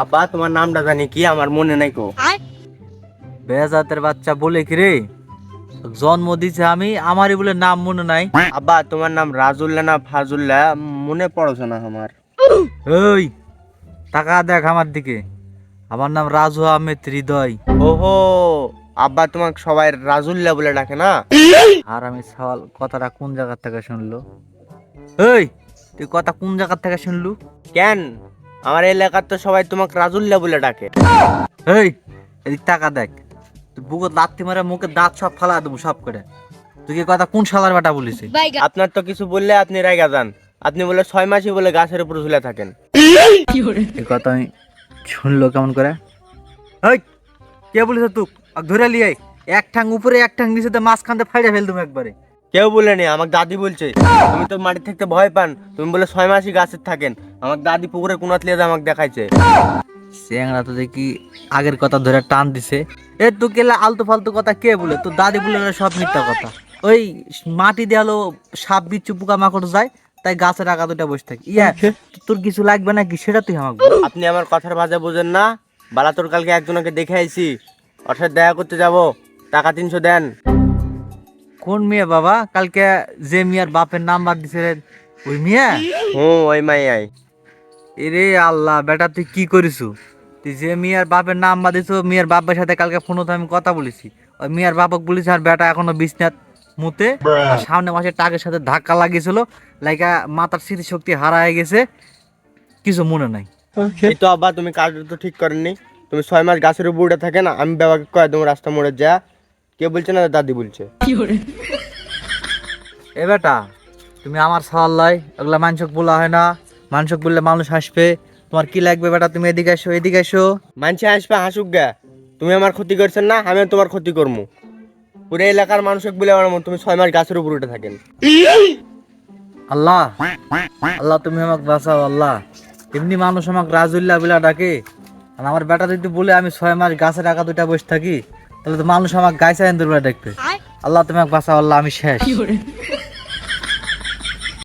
আব্বা তোমার নামটা জানি কি? আমার মনে নাই কো। বেজাতের বাচ্চা বলে কি রে? জন্ম দিছে আমি আমারই বলে নাম মনে নাই। আব্বা তোমার নাম রাজুল্লাহ না ফাজুল্লাহ? মনে পড়ছে না আমার। ওই টাকা দেখ আমার দিকে। আমার নাম রাজু আহমেদ হৃদয়। ওহো আব্বা তোমাকে সবাই রাজুল্লাহ বলে ডাকে না? আর আমি সওয়াল কথাটা কোন জায়গা থেকে শুনলো? এই তুই কথা কোন জায়গা থেকে শুনলু? কেন? আমার এলাকার তো সবাই তোমাকে রাজুল্লাহ বলে ডাকে। এই এদিক টাকা দেখ। তুই বুকত লাত্তি মারে মুখে দাঁত সব ফালা দেবো সব করে। তুই কি কথা কোন শালার বেটা বলিস? আপনার তো কিছু বললে আপনি রাইগা যান। আপনি বলে ছয় মাসই বলে গাছের উপর ঝুলে থাকেন। এই কথা আমি শুনলো কেমন করে? এই কে বলিস তুই ধরে লিয়ে এক ঠাং উপরে এক ঠাং নিচেতে মাঝখানতে ফাইড়ে ফেল তুমি একবারে। কেউ বলেনি আমার দাদি বলছে। তুমি তো মাটি থেকে ভয় পান তুমি বলে ছয় মাসই গাছের থাকেন। আমার দাদি পুকুরে কোনাত লিয়ে আমাকে দেখাইছে। চেংড়া তো দেখি আগের কথা ধরে টান দিছে। এ তুই কেলা আলতু ফালতু কথা কে বলে? তোর দাদি বলে সব মিথ্যা কথা। ওই মাটি দেয়ালো সাপ বিচ্ছু পোকা মাকড় যায় তাই গাছের আগা দুটা বসে থাকি। ইয়া তোর কিছু লাগবে নাকি? সেটা তুই আমাকে আপনি আমার কথার ভাষা বোঝেন না। বালা তোর কালকে একজনকে দেখে আইছি। ওর সাথে দেখা করতে যাব। টাকা তিনশো দেন। কোন মেয়ে বাবা? কালকে যে মিয়ার বাপের নাম্বার দিছে ওই মিয়া? হুম ওই মাই আই এরে আল্লাহ বেটা তুই কি করিসু? তুই যে মিয়ার বাপের নাম্বার দিছ মিয়ার বাপের সাথে কালকে ফোনে আমি কথা বলেছি। ওই মিয়ার বাপক বলেছি আর বেটা এখনও বিছনাথ মুতে আর সামনে মাসে টাকের সাথে ধাক্কা লাগিয়েছিল লাইকা মাথার স্মৃতিশক্তি হারায় গেছে কিছু মনে নাই। এই তো আব্বা তুমি কাজটা তো ঠিক করেননি। তুমি ছয় মাস গাছের উপর উঠে থাকে না আমি বাবাকে কয়ে দেবো রাস্তা মোড়ে যা। কে বলছে না দাদি বলছে। এ বেটা তুমি আমার সওয়াল লয় ওগুলা মানসক বলা হয় না। মানসক বললে মানুষ হাসবে। তোমার কি লাগবে বেটা তুমি এদিকে এসো এদিকে এসো। মানছে আসবে হাসুক গা। তুমি আমার ক্ষতি করছেন না আমিও তোমার ক্ষতি করব পুরো এলাকার মানুষকে বলে আমার মন তুমি ছয় মাস গাছের উপর উঠে থাকেন। আল্লাহ আল্লাহ তুমি আমাকে বাঁচাও আল্লাহ। এমনি মানুষ আমাকে রাজুল্লাহ বিলা ডাকে। আর আমার বেটা যদি বলে আমি ছয় মাস গাছের আগা দুটা বসে থাকি তাহলে তো মানুষ আমাকে গাইছে দুর্বার দেখবে আল্লাহ তুমি এক বাঁচাও আল্লাহ আমি শেষ।